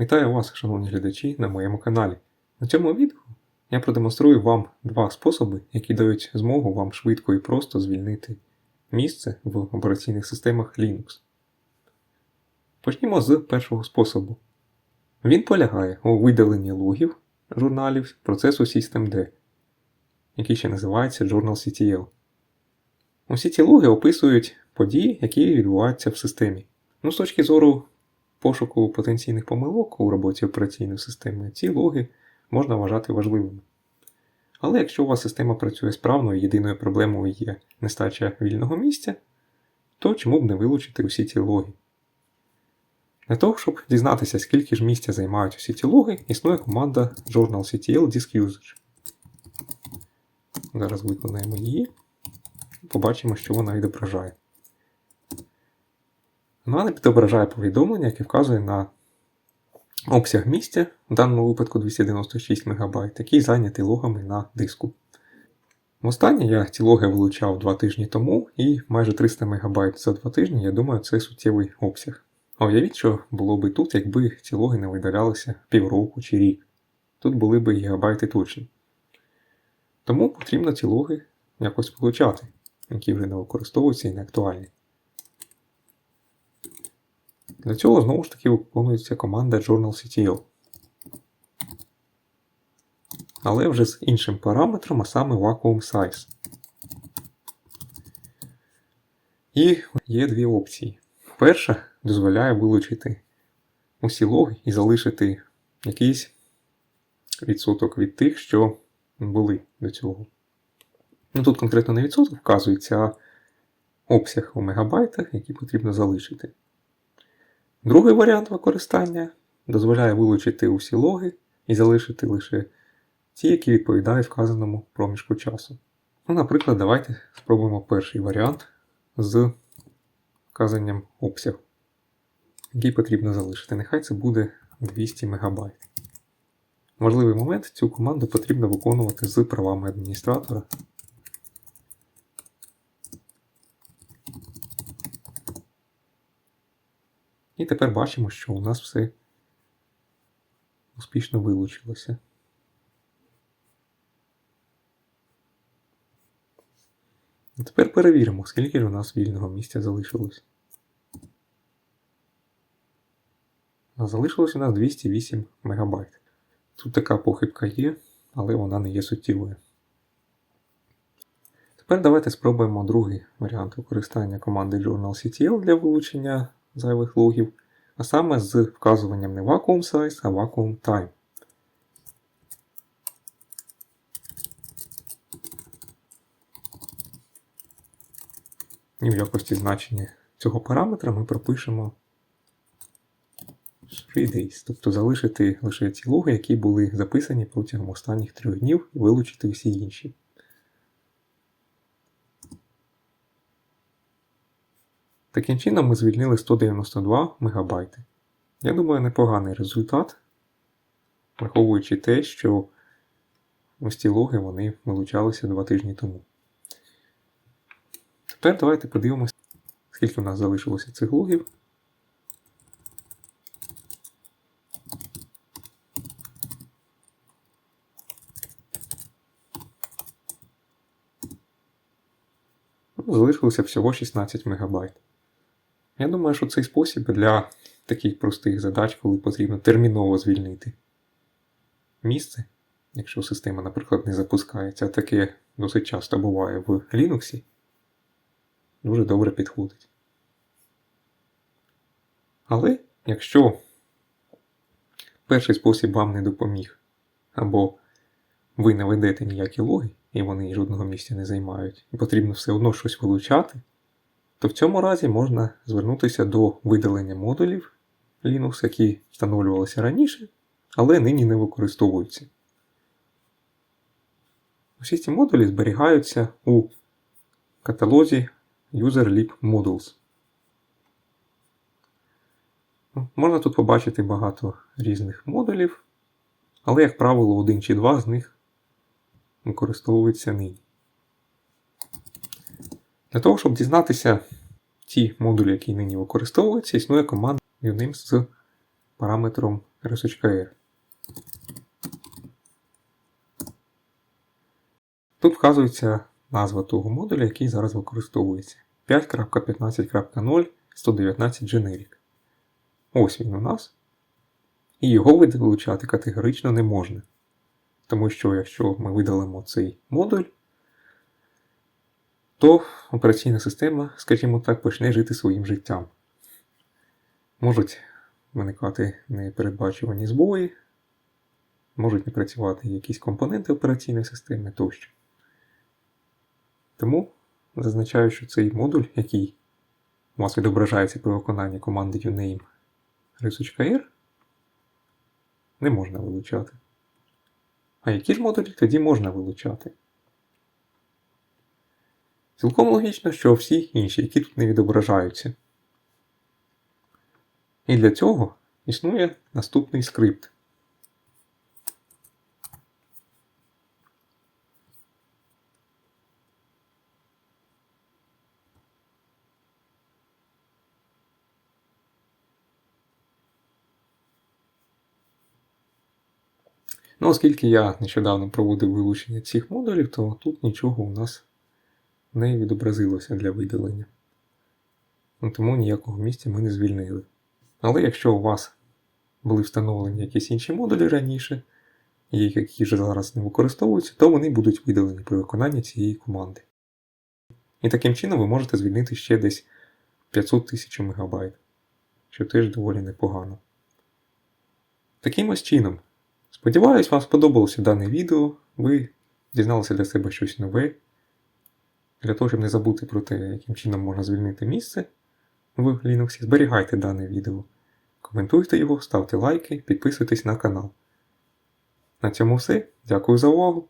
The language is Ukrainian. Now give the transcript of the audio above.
Вітаю вас, шановні глядачі, на моєму каналі. На цьому відео я продемонструю вам два способи, які дають змогу вам швидко і просто звільнити місце в операційних системах Linux. Почнімо з першого способу. Він полягає у видаленні логів журналів процесу Systemd, який ще називається Journal.ctl. Усі ці логи описують події, які відбуваються в системі. Ну, з точки зору пошуку потенційних помилок у роботі операційної системи, ці логи можна вважати важливими. Але якщо у вас система працює справно і єдиною проблемою є нестача вільного місця, то чому б не вилучити усі ці логи? Для того, щоб дізнатися, скільки ж місця займають усі ці логи, існує команда journalctl disk usage. Зараз виконаємо її побачимо, що вона відображає. Вона відображає повідомлення, яке вказує на обсяг місця, в даному випадку 296 МБ, який зайнятий логами на диску. Востаннє я ці логи вилучав 2 тижні тому, і майже 300 МБ за 2 тижні, я думаю, це суттєвий обсяг. А уявіть, що було би тут, якби ці логи не видалялися півроку чи рік. Тут були б гігабайти точно. Тому потрібно ці логи якось вилучати, які вже не використовуються і не актуальні. Для цього знову ж таки виконується команда journalctl. Але вже з іншим параметром, а саме vacuum size. І є дві опції. Перша дозволяє вилучити усі логи і залишити якийсь відсоток від тих, що були до цього. Ну тут конкретно не відсоток вказується, а обсяг у мегабайтах, який потрібно залишити. Другий варіант використання дозволяє вилучити усі логи і залишити лише ті, які відповідають вказаному проміжку часу. Ну, наприклад, давайте спробуємо перший варіант з вказанням обсягу, який потрібно залишити. Нехай це буде 200 МБ. Важливий момент, цю команду потрібно виконувати з правами адміністратора. І тепер бачимо, що у нас все успішно вилучилося. А тепер перевіримо, скільки ж у нас вільного місця залишилось. А залишилось у нас 208 МБ. Тут така похибка є, але вона не є суттєвою. Тепер давайте спробуємо другий варіант використання команди journalctl для вилучення зайвих логів, а саме з вказуванням не vacuum size, а vacuum time. І в якості значення цього параметра ми пропишемо 3 days, тобто залишити лише ті логи, які були записані протягом останніх 3 днів, і вилучити всі інші. Таким чином ми звільнили 192 МБ. Я думаю, непоганий результат, враховуючи те, що ось ці логи вони вилучалися 2 тижні тому. Тепер давайте подивимося, скільки у нас залишилося цих логів. Залишилося всього 16 МБ. Я думаю, що цей спосіб для таких простих задач, коли потрібно терміново звільнити місце, якщо система, наприклад, не запускається, таке досить часто буває в Linux, дуже добре підходить. Але якщо перший спосіб вам не допоміг, або ви не ведете ніякі логи, і вони жодного місця не займають, і потрібно все одно щось вилучати, то в цьому разі можна звернутися до видалення модулів Linux, які встановлювалися раніше, але нині не використовуються. Усі ці модулі зберігаються у каталозі UserLib Modules. Ну, Можна тут побачити багато різних модулів, але, як правило, один чи два з них використовуються нині. Для того, щоб дізнатися ті модулі, які нині використовуються, існує команда uname з параметром RSHKR. Тут вказується назва того модуля, який зараз використовується. 5.15.0 119 Generic. Ось він у нас. І його вилучати категорично не можна. Тому що якщо ми видалимо цей модуль, то операційна система, скажімо так, почне жити своїм життям. Можуть виникати непередбачувані збої, можуть не працювати якісь компоненти операційної системи тощо. Тому зазначаю, що цей модуль, який у вас відображається при виконанні команди uname research.kr, не можна вилучати. А які ж модулі тоді можна вилучати? Цілком логічно, що всі інші, які тут не відображаються. І для цього існує наступний скрипт. Ну, оскільки я нещодавно проводив вилучення цих модулів, то тут нічого у нас не відобразилося для видалення. Ну, Тому ніякого місця ми не звільнили. Але якщо у вас були встановлені якісь інші модулі раніше, які вже зараз не використовуються, то вони будуть видалені при виконанні цієї команди. І таким чином ви можете звільнити ще десь 500 тисяч МБ, що теж доволі непогано. Таким ось чином. Сподіваюсь, вам сподобалося дане відео, ви дізналися для себе щось нове. Для того, щоб не забути про те, яким чином можна звільнити місце в Linux, зберігайте дане відео, коментуйте його, ставте лайки, підписуйтесь на канал. На цьому все. Дякую за увагу!